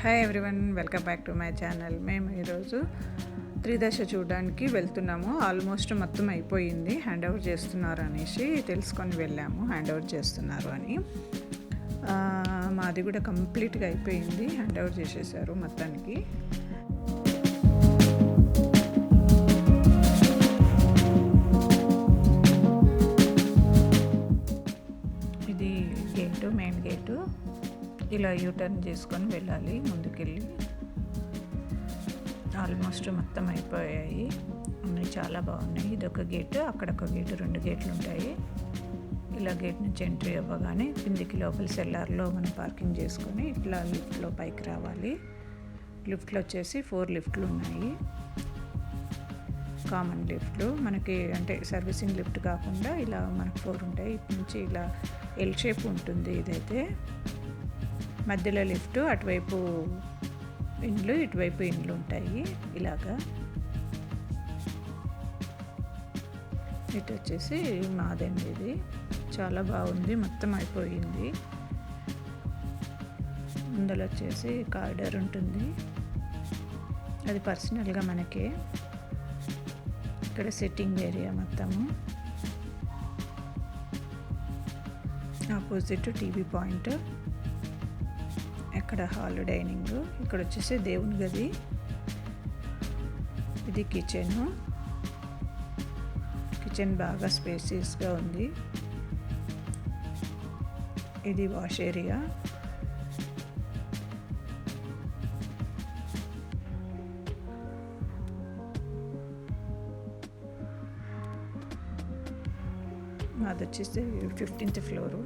Hi everyone welcome back to my channel మేము ఈరోజు త్రిదశ చూడడానికి వెళ్తున్నాము. ఆల్మోస్ట్ మొత్తం అయిపోయింది. హ్యాండ్ ఓవర్ చేస్తున్నారు అనేసి తెలుసుకొని వెళ్ళాము. హ్యాండ్ ఓవర్ చేస్తున్నారు అని. మాది కూడా కంప్లీట్గా అయిపోయింది. హ్యాండ్ ఓవర్ చేసేసారు మొత్తానికి. ఇలా యూటర్న్ చేసుకొని వెళ్ళాలి ముందుకెళ్ళి. ఆల్మోస్ట్ మొత్తం అయిపోయాయి. ఉన్నాయి చాలా బాగున్నాయి. ఇదొక గేటు అక్కడ ఒక గేటు రెండు గేట్లు ఉంటాయి. ఇలా గేట్ నుంచి ఎంట్రీ అవ్వగానే కిందికి లోపల సెల్లార్లో మనం పార్కింగ్ చేసుకొని ఇట్లా లిఫ్ట్లో పైకి రావాలి. లిఫ్ట్లో వచ్చేసి ఫోర్ లిఫ్ట్లు ఉన్నాయి. కామన్ లిఫ్ట్లు. మనకి అంటే సర్వీసింగ్ లిఫ్ట్ కాకుండా ఇలా మనకు ఫోర్ ఉంటాయి. ఇటు నుంచి ఇలా ఎల్ షేప్ ఉంటుంది ఇదైతే. మధ్యలో లిఫ్ట్ అటువైపు ఇండ్లు ఇటువైపు ఇండ్లు ఉంటాయి ఇలాగా. ఇటు వచ్చేసి మాదండి ఇది చాలా బాగుంది మొత్తం అయిపోయింది. ముందర వచ్చేసి కారిడార్ ఉంటుంది. అది పర్సనల్గా మనకే. ఇక్కడ సిట్టింగ్ ఏరియా మొత్తము. Opposite TV point. ఇక్కడ హాల్ డైనింగ్? ఇక్కడ వచ్చేసి దేవుని గది. ఇది కిచెన్ కిచెన్ బాగా స్పేసియస్గా ఉంది. ఇది వాష్ ఏరియా అది వచ్చేసి ఫిఫ్టీన్త్ ఫ్లోరు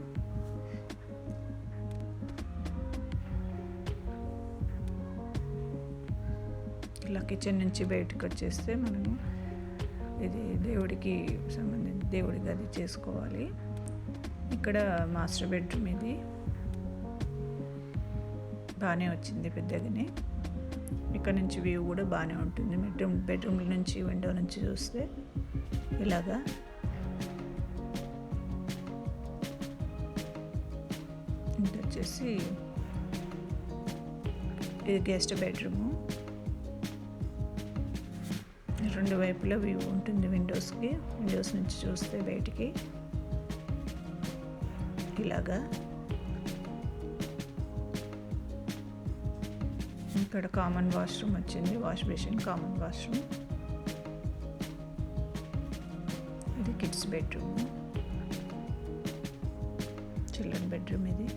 కిచెన్ నుంచి బయటకు వచ్చేస్తే మనము ఇది దేవుడికి సంబంధించి దేవుడి గది చేసుకోవాలి. ఇక్కడ మాస్టర్ బెడ్రూమ్ ఇది. బాగానే వచ్చింది పెద్దగానే ఇక్కడ నుంచి వ్యూ కూడా బాగానే ఉంటుంది. బెడ్రూమ్ బెడ్రూమ్ నుంచి విండో నుంచి చూస్తే ఇలాగా. ఇది వచ్చేసి ఇది గెస్ట్ బెడ్రూము. రెండు వైపులా వ్యూ ఉంటుంది విండోస్కి విండోస్ నుంచి చూస్తే బయటికి. ఇలాగా. ఇక్కడ కామన్ వాష్రూమ్ వచ్చింది. వాష్ బేసిన్ కామన్ వాష్రూమ్ ఇది కిడ్స్ బెడ్రూమ్ చిల్డ్రన్ బెడ్రూమ్ ఇది.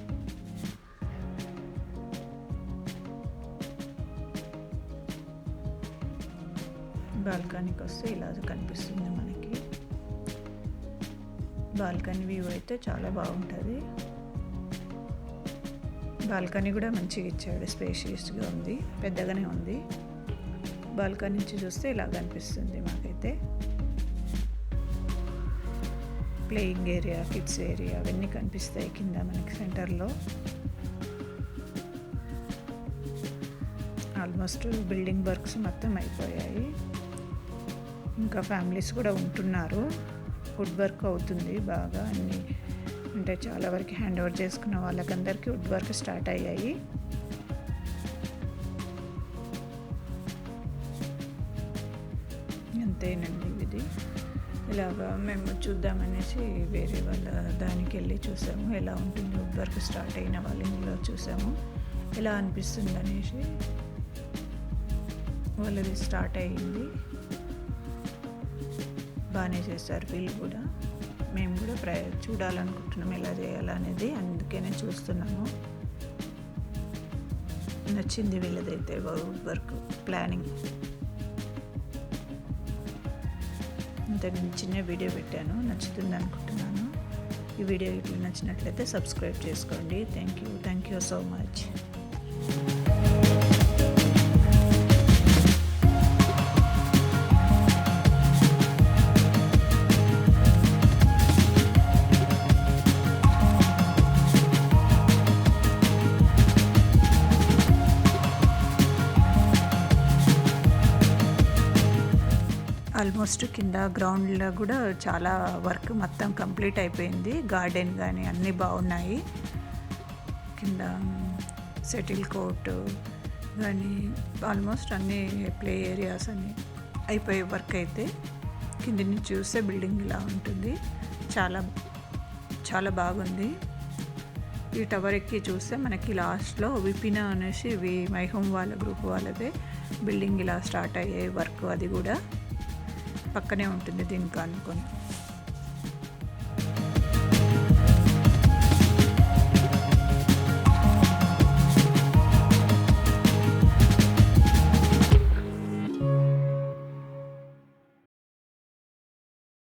బాల్కనీకి వస్తే ఇలా కనిపిస్తుంది మనకి. బాల్కనీ వ్యూ అయితే చాలా బాగుంటుంది. బాల్కనీ కూడా మంచిగా ఇచ్చాడు స్పేషియస్గా ఉంది పెద్దగానే ఉంది. బాల్కనీ నుంచి చూస్తే ఇలా కనిపిస్తుంది మాకైతే. ప్లేయింగ్ ఏరియా కిడ్స్ ఏరియా అవన్నీ కనిపిస్తాయి కింద మనకి సెంటర్లో. ఆల్మోస్ట్ బిల్డింగ్ వర్క్స్ మొత్తం అయిపోయాయి. ఇంకా ఫ్యామిలీస్ కూడా ఉంటున్నారు. వుడ్ వర్క్ అవుతుంది బాగా అన్ని. అంటే చాలా వరకు హ్యాండ్ ఓవర్ చేసుకున్న వాళ్ళకందరికీ వుడ్ వర్క్ స్టార్ట్ అయ్యాయి. అంతేనండి ఇది. ఇలాగా మేము చూద్దామనేసి వేరే వాళ్ళ దానికి వెళ్ళి చూసాము. ఎలా ఉంటుంది వుడ్ వర్క్ స్టార్ట్ అయిన వాళ్ళ ఇందులో చూసాము. ఎలా అనిపిస్తుంది అనేసి వాళ్ళది స్టార్ట్ అయ్యింది. బాగానే చేస్తారు వీళ్ళు కూడా. మేము కూడా ప్ర చూడాలనుకుంటున్నాం ఎలా చేయాలనేది. అందుకనే చూస్తున్నాము నచ్చింది వీళ్ళదైతే వర్క్ ప్లానింగ్. ఇంతకు చిన్న వీడియో పెట్టాను నచ్చుతుంది అనుకుంటున్నాను. ఈ వీడియో ఇట్లా నచ్చినట్లయితే సబ్స్క్రైబ్ చేసుకోండి. Thank you. Thank you so much. Almost కింద గ్రౌండ్లో కూడా చాలా వర్క్ మొత్తం కంప్లీట్ అయిపోయింది. గార్డెన్ కానీ అన్నీ బాగున్నాయి. కింద సెటిల్ కోర్టు కానీ ఆల్మోస్ట్ అన్ని ప్లే ఏరియాస్ అన్ని అయిపోయే వర్క్ అయితే కింద నుంచి చూస్తే బిల్డింగ్ ఇలా ఉంటుంది. చాలా చాలా బాగుంది. ఈ టవర్ ఎక్కి చూస్తే మనకి లాస్ట్లో విపిన అనేసి వి మై హోమ్ వాళ్ళ గ్రూప్ వాళ్ళదే బిల్డింగ్ ఇలా స్టార్ట్ అయ్యే వర్క్ అది కూడా. పక్కనే ఉంటుంది దీనికి అనుకొని